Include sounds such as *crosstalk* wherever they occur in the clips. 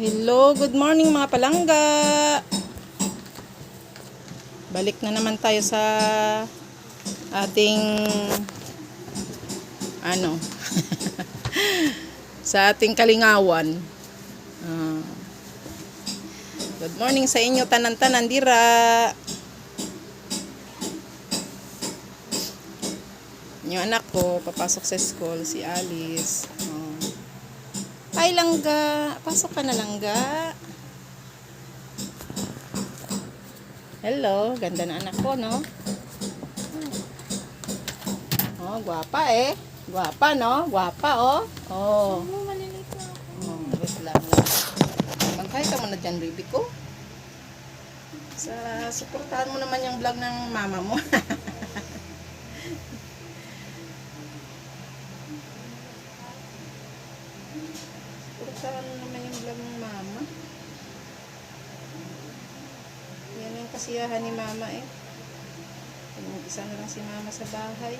Hello, good morning mga palangga. Balik na naman tayo sa ating ano *laughs* sa ating kalingawan. Ah. good morning sa inyo tanan-tanan dira. Yung anak ko papasok sa school si Alice. Oh. Ay, langga. Pasok ka na, langga. Hello. Ganda na anak ko, no? Oh, gwapa eh. Gwapa, no? Gwapa, oh. Oh. Ano, malilito ako. Oh, wait lang lang. Mag-hi ka muna dyan, baby ko. Sa, supportahan mo naman yung vlog ng mama mo. *laughs* mo naman yung vlog ng mama. Yan yung kasiyahan ni mama eh. Isa na lang si mama sa bahay.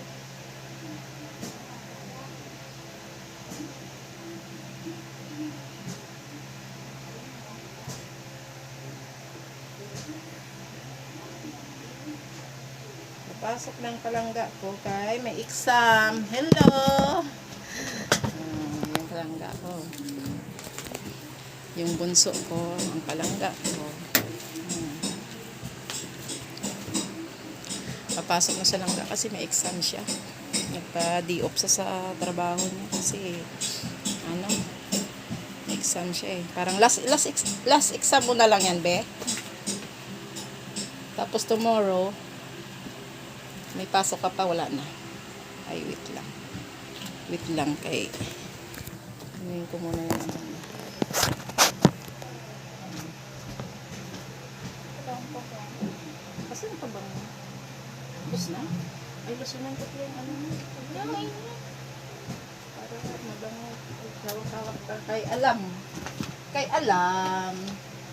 Pasok ng palangga ko kay may exam. Hello! Ah, yung palangga ko. Yung bunso ko, ang palangga ko. Hmm. Papasok na sa langga kasi may exam siya. Nagpa-di off sa, sa trabaho niya kasi ano, exam siya eh. Parang last, last, ex- last exam mo na lang yan, be. Tapos tomorrow, may pasok ka pa, wala na. Ay, wait lang. Wait lang kay... Ano ko muna yung ano. Kasi pa bang... Bus na? Ay, lusunan ko yung ano mo. Para mabango. Hawak-hawak ka. Kay alam. Kay alam.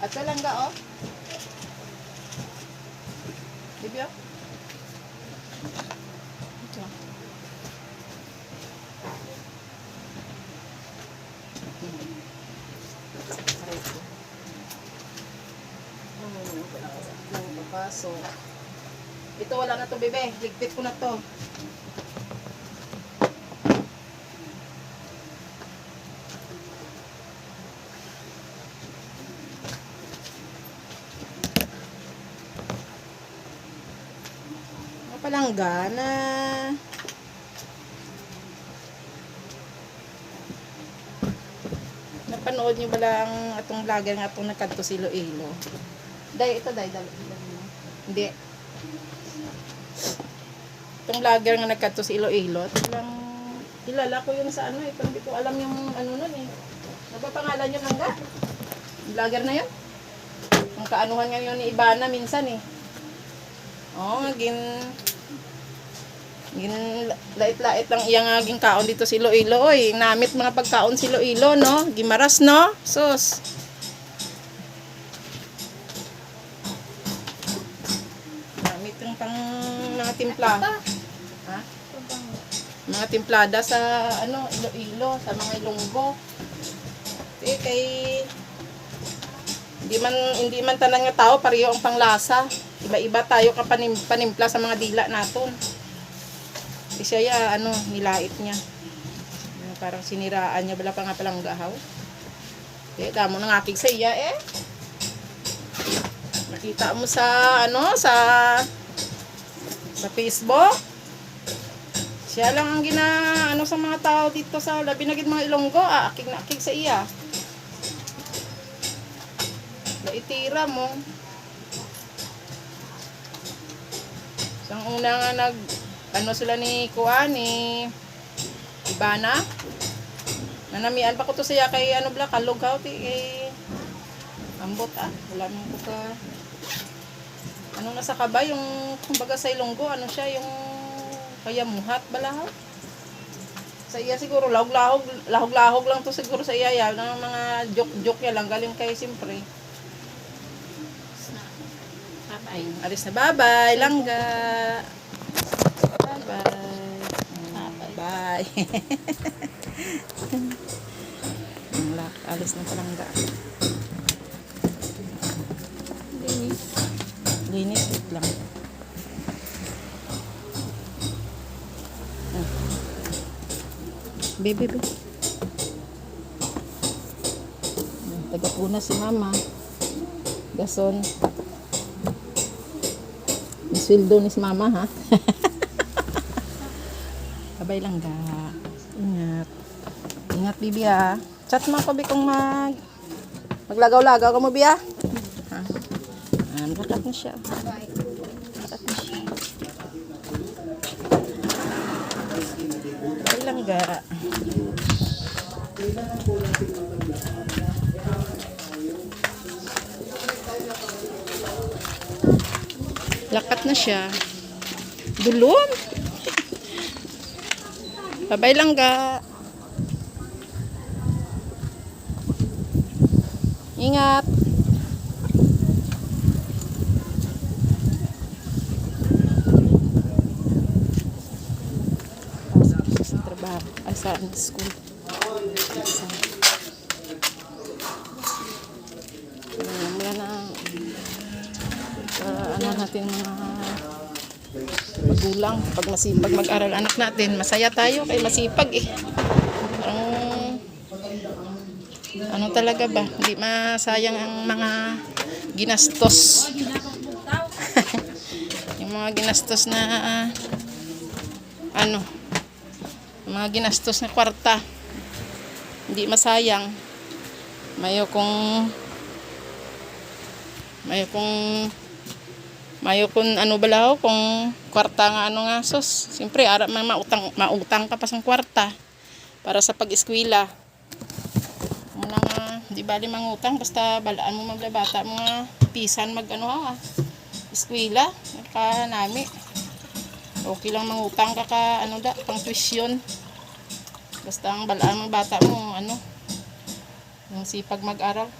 At walang ga, oh. Dibi, oh. Ito. Aray ko. Hmm, wala ko sa papasok. Ito wala na to, bebe. Ligpit ko na to. Mga palangga na napanood niyo ba lang atong vlogger nga atong nagkanto si Iloilo? Day, ito day, day, day. Hindi. Itong vlogger nga nagkanto si Iloilo, ito lang kilala ko yun sa ano eh, pero hindi ko alam yung ano nun eh. Ano ba pangalan yun lang Vlogger na yun? Ang kaanuhan nga yun ni Ibana minsan eh. Oo, oh, gin gin lait-lait lang iyang aging kaon dito si Iloilo oy. Namit mga pagkaon si Iloilo no. Gimaras no. Sus. Namit yung pang mga timpla. Ha? Mga timplada sa ano Iloilo, sa mga Ilonggo. Eh kay hindi man hindi man tanan nga tao pareho ang panglasa. Iba-iba tayo ka panim, panimpla sa mga dila naton. Di siya ya, ano, nilait niya. Parang siniraan niya bala pa nga palang gahaw. Eh, damo ng aking sa iya eh. Nakita mo sa, ano, sa sa Facebook. Siya lang ang gina, ano sa mga tao dito sa labi na mga ilonggo, ah, akig na akig sa iya. Naitira mo. Sang una nga nag ano sila ni Kuan ni Ibana. Nanamian pa ko to siya kay ano bla kalugaw ti kay ambot ah. Wala mo ko ka ano nasa kaba yung kumbaga sa Ilonggo ano siya yung kaya muhat bala ha? Sa iya siguro lahog-lahog lahog-lahog lang to siguro sa iya ya ng mga joke-joke ya lang galing kay simpre. Bye-bye. Alis na bye-bye, langga. Bye-bye. Bye. *laughs* Ang. Alis ng palangga. Baby, baby. Tagapuna si mama. Gason. May sweldo ni si mama, ha? *laughs* Babay lang ga. Ingat. Ingat, bibi, ha? Chat mo bi, kung mag... Maglagaw-lagaw ka mo, bi, ha? Ah, na siya. Nakakat na siya. Babay lang ga. Lakat na siya. Dulon. *laughs* Babay lang ga. Ingat. Pasok siya sa trabaho. Ay, sa school. Ayan, mula na para ano natin mga magulang. Pag masipag mag-aral anak natin masaya tayo kay masipag eh. Parang ano talaga ba? Hindi masayang ang mga ginastos. *laughs* Yung mga ginastos na ano mga ginastos na kwarta. Hindi masayang. Mayo kung mayo kung mayo kung ano balaw kung kwarta nga ano nga sos. Siyempre ara man mautang mautang ka pa sa kwarta para sa pag-eskwela. Muna nga di bali mangutang basta balaan mo mga bata mga pisan mag ano ha eskwela ka nami okay lang mangutang ka ka ano da pang tuition basta ang balaan mga bata mo ano yung sipag mag-aral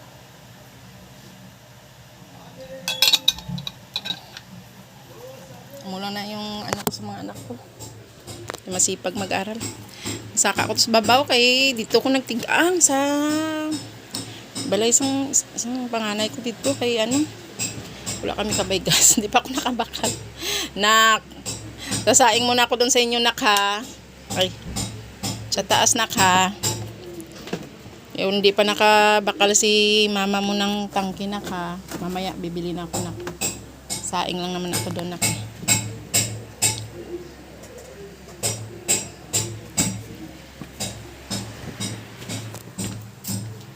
Mula na yung ano ko sa mga anak ko. Yung masipag mag-aral. Saka ako sa babaw kay dito ko nagtigaan sa balay isang, isang panganay ko dito kay ano wala kami kabay gas *laughs* hindi pa ako nakabakal nak sasaing muna ako doon sa inyo nak ha ay sa taas nak ha yung hindi pa nakabakal si mama mo ng tangki nak mamaya bibili na ako nak saing lang naman ako doon nak.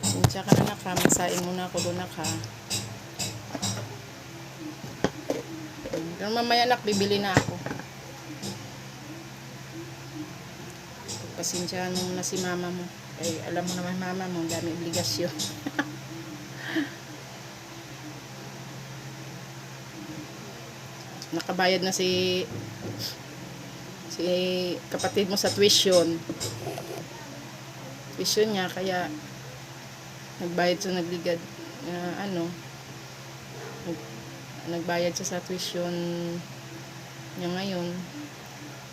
Sinsya ka na nak ha. Muna ako doon nak ha. Pero mamaya nak, bibili na ako. Pasensyahan mo na si mama mo. Ay, alam mo naman mama mo, dami obligasyon. *laughs* Nakabayad na si si kapatid mo sa tuition. Tuition niya, kaya nagbayad siya nagligad uh, ano nag- nagbayad siya sa tuition niya ngayon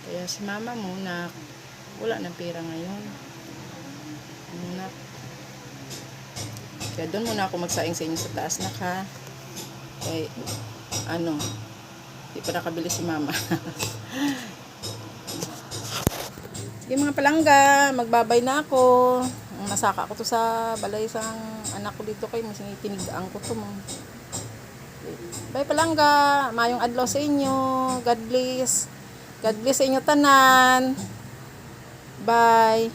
kaya si mama mo na wala na pera ngayon na kaya doon muna ako magsaing sa inyo sa taas na ka kay ano di pa nakabili si mama *laughs* Sige mga palangga, magbabay na ako. Nasaka ko to sa balay sang anak ko dito kay mas tinigaan ko to mo. Bye palangga, mayong adlaw sa inyo. God bless. God bless sa inyo tanan. Bye.